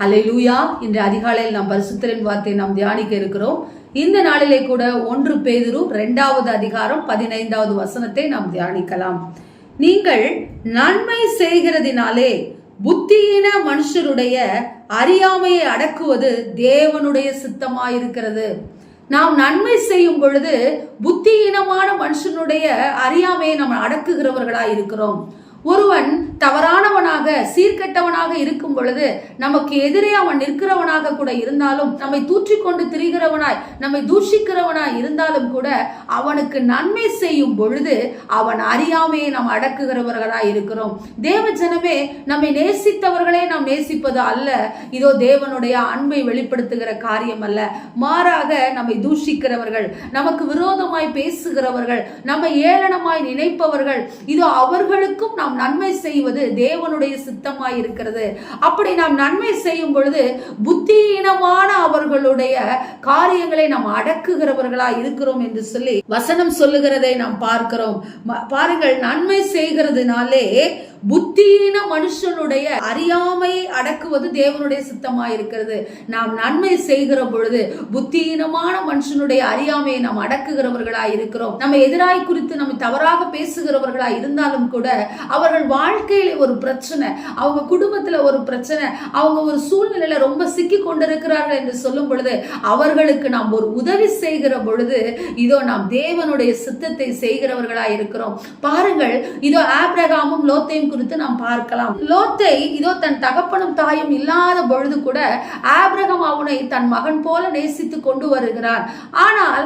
ஹalleluya. இன்று அதிகாலையில் நாம் பரிசுத்தரின் வார்த்தையை நாம் தியானிக்க இருக்கிறோம். இந்த நாளிலே கூட ஒன்று பேதிரு இரண்டாவது அதிகாரம் பதினைந்தாவது வசனத்தை நாம் தியானிக்கலாம். நீங்கள் நன்மை செய்கிறதினாலே புத்தியின மனுஷருடைய அறியாமையை அடக்குவது தேவனுடைய சித்தமாயிருக்கிறது. நாம் நன்மை செய்யும் பொழுது புத்தியீனமான மனுஷனுடைய அறியாமையை நாம் அடக்குகிறவர்களாய் இருக்கிறோம் ஒருவன் தவறானவனாக சீர்கெட்டவனாக இருக்கும் பொழுது நமக்கு எதிரே அவன் நிற்கிறவனாக கூட இருந்தாலும் நம்மை தூற்றிக்கொண்டு திரிகிறவனாய் நம்மை தூஷிக்கிறவனாய் இருந்தாலும் கூட அவனுக்கு நன்மை செய்யும் பொழுது அவன் அறியாமையை நாம் அடக்குகிறவர்களாய் இருக்கிறோம். தேவ ஜனமே நம்மை நேசித்தவர்களே நாம் நேசிப்பது அல்ல. இதோ தேவனுடைய அன்பை வெளிப்படுத்துகிற காரியம் அல்ல. மாறாக நம்மை தூஷிக்கிறவர்கள் நமக்கு விரோதமாய் பேசுகிறவர்கள் நம்மை ஏளனமாய் நினைப்பவர்கள் இதோ அவர்களுக்கும் நாம் நன்மை செய்வது தேவனுடைய சித்தமாய் இருக்கிறது அப்படி நாம் நன்மை செய்யும் பொழுது புத்தியீனமான அவர்களுடைய காரியங்களை நாம் அடக்குகிறவர்களா இருக்கிறோம் என்று சொல்லி வசனம் சொல்லுகிறதை நாம் பார்க்கிறோம். பாருங்கள் நன்மை செய்கிறதுனாலே புத்தியீன மனுஷனுடைய அறியாமையை அடக்குவது தேவனுடைய சித்தமா இருக்கிறது நாம் நன்மை செய்கிற பொழுது புத்தியீனமான மனுஷனுடைய அறியாமையை நாம் அடக்குகிறவர்களா இருக்கிறோம். நம்ம எதிராய் குறித்து நம்ம தவறாக பேசுகிறவர்களா இருந்தாலும் கூட அவர்கள் வாழ்க்கையில ஒரு பிரச்சனை அவங்க குடும்பத்துல ஒரு பிரச்சனை அவங்க ஒரு சூழ்நிலையில ரொம்ப சிக்கி கொண்டிருக்கிறார்கள் என்று சொல்லும் பொழுது அவர்களுக்கு நாம் ஒரு உதவி செய்கிற பொழுது இதோ நாம் தேவனுடைய சித்தத்தை செய்கிறவர்களா இருக்கிறோம். பாருங்கள் இதோ ஆப்ரகாமும் லோத்தையும் குறித்து நாம் பார்க்கலாம். லோத்தை இதோ தன் தகப்பனும் தாயும் இல்லாத பொழுது கூட ஆபிரகாம் அவனை தன் மகன் போல நேசித்து கொண்டு வருகிறான் ஆனால்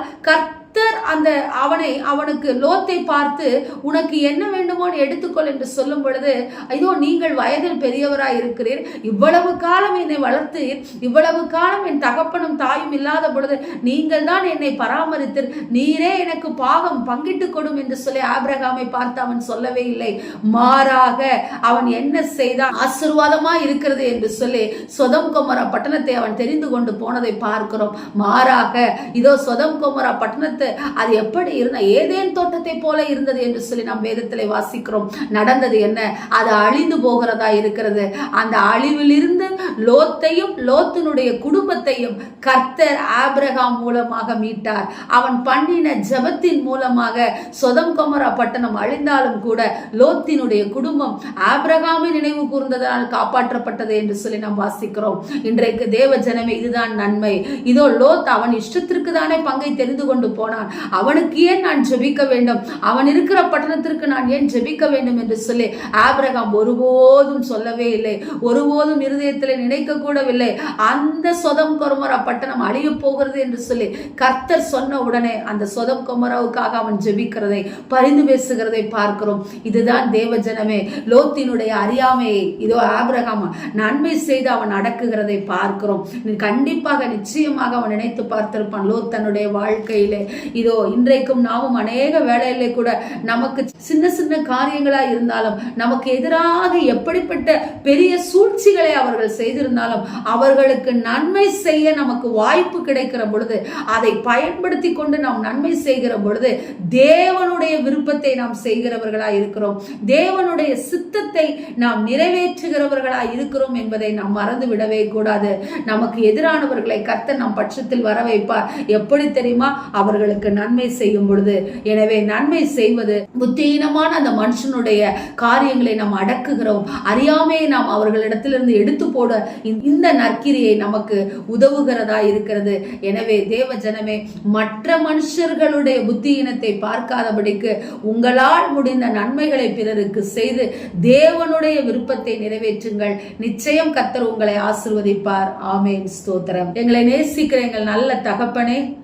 கர்த்தர் அந்த அவனை அவனுக்கு லோத்தை பார்த்து உனக்கு என்ன வேண்டுமோன்னு எடுத்துக்கொள் என்று சொல்லும் பொழுது ஐயோ நீங்கள் வயதில் பெரியவராய் இருக்கிறீர். இவ்வளவு காலம் என்னை வளர்த்தீர். இவ்வளவு காலம் என் தகப்பனும் தாயும் இல்லாத பொழுது நீங்கள் தான் என்னை பராமரித்தீர். நீரே எனக்கு பாகம் பங்கிட்டு கொடும் என்று சொல்லி ஆபிரகாமை பார்த்து அவன் சொல்லவே இல்லை. மாறாக அவன் என்ன செய்தான்? ஆசிர்வாதமா இருக்கிறது என்று சொல்லி சொதம் கொமரா பட்டணத்தை அவன் தெரிந்து கொண்டு போனதை பார்க்கிறோம். மாறாக இதோ சொதம் கொமரா பட்டணத்தை அது எப்படி இருந்த ஏதேன் தோட்டத்தை போல இருந்தது என்று சொல்லி நாம் வேதத்தில் வாசிக்கிறோம். நடந்தது என்ன? அது அழிந்து போகிறதா இருக்கிறது. அந்த அழிவிலிருந்து லோத்தையும் லோத்தினுடைய குடும்பத்தையும் கர்த்தர் ஆபிரகாம் மூலமாக மீட்டார். அவன் பண்ணின ஜெபத்தின் மூலமாக சொதம் கொமரா பட்டணம் அழிந்தாலும் கூட லோத்தினுடைய குடும்பம் ஆபிரகாமை நினைவு கூர்ந்ததனால் காப்பாற்றப்பட்டது என்று சொல்லி நாம் வாசிக்கிறோம். இன்றைக்கு தேவ ஜனமே இதுதான் நன்மை. இதோ லோத் அவன் இஷ்டத்திற்கு தானே பங்கை தெரிந்து கொண்டு போனான். அவனுக்கு ஏன் நான் ஜெபிக்க வேண்டும்? அவன் இருக்கிற பட்டணத்திற்கு நான் ஏன் ஜெபிக்க வேண்டும் என்று சொல்லி ஆபிரகாம் ஒருபோதும் சொல்லவே இல்லை. ஒருபோதும் இருதயத்தில் நினைக்க கூடவில்லை அந்த சொதம் கொமரா பட்டணம் அழிய போகிறது என்று சொல்லி கர்த்தர் சொன்ன உடனே அந்த சொதம் கொமராவுக்காக அவன் ஜெபிக்கிறதை பரிந்து பேசுகிறதை பார்க்கிறோம். இதுதான் தேவ ஜனமே லோத்தினுடைய அறியாமையை இதோ ஆபிரகாம் நன்மை செய்து அவன் அடக்குகிறதை பார்க்கிறோம். கண்டிப்பாக நிச்சயமாக அவன் நினைத்து பார்த்திருப்பான் லோத் தன்னுடைய வாழ்க்கையிலே. இதோ இன்றைக்கும் நாமும் அநேக வேலையிலே கூட நமக்கு சின்ன சின்ன காரியங்களா இருந்தாலும் நமக்கு எதிராக எப்படிப்பட்ட பெரிய சூழ்ச்சிகளை அவர்கள் செய்து செய்திருந்தாலும் அவர்களுக்கு நன்மை செய்ய நமக்கு வாய்ப்பு கிடைக்கிற பொழுது அதை பயன்படுத்தி கொண்டு நாம் நன்மை செய்கிற பொழுது தேவனுடைய விருப்பத்தை நாம் செய்கிறவர்களா இருக்கிறோம். தேவனுடைய சித்தத்தை நாம் நிறைவேற்றுகிறவர்களா இருக்கிறோம் என்பதை நாம் மறந்து விடவே கூடாது. நமக்கு எதிரானவர்களை கத்த நம் பட்சத்தில் வர வைப்பார் எப்படி தெரியுமா? அவர்களுக்கு நன்மை செய்யும் பொழுது. எனவே நன்மை செய்வது புத்தியீனமான அந்த மனுஷனுடைய காரியங்களை நாம் அடக்குகிறோம். அறியாமையை நாம் அவர்களிடத்திலிருந்து எடுத்து போட இந்த- நற்கிரியை நமக்கு உதவுகிறதா இருக்கிறது. எனவே தேவ ஜனமே மற்ற மனுஷர்களுடைய புத்தியினத்தை பார்க்காதபடிக்கு உங்களால் முடிந்த நன்மைகளை பிறருக்கு செய்து தேவனுடைய விருப்பத்தை நிறைவேற்றுங்கள். நிச்சயம் கத்தர் உங்களை ஆசிர்வதிப்பார். ஆமேன். ஸ்தோத்திரம். எங்களை நேசிக்கிற எங்கள் நல்ல தகப்பனே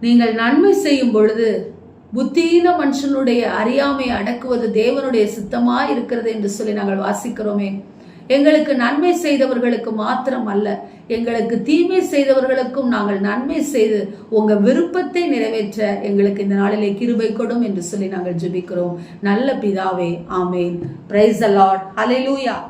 நீங்கள் நன்மை செய்யும் பொழுது புத்தியீன மனுஷனுடைய அறியாமை அடக்குவது தேவனுடைய சித்தமா இருக்கிறது என்று சொல்லி நாங்கள் வாசிக்கிறோமே. எங்களுக்கு நன்மை செய்தவர்களுக்கு மாத்திரம் அல்ல எங்களுக்கு தீமை செய்தவர்களுக்கும் நாங்கள் நன்மை செய்து உங்க விருப்பத்தை நிறைவேற்ற எங்களுக்கு இந்த நாளிலே கிருபை கொடும் என்று சொல்லி நாங்கள் ஜெபிக்கிறோம். நல்ல பிதாவே ஆமேன். பிரைஸ் அலாட் ஹalleluya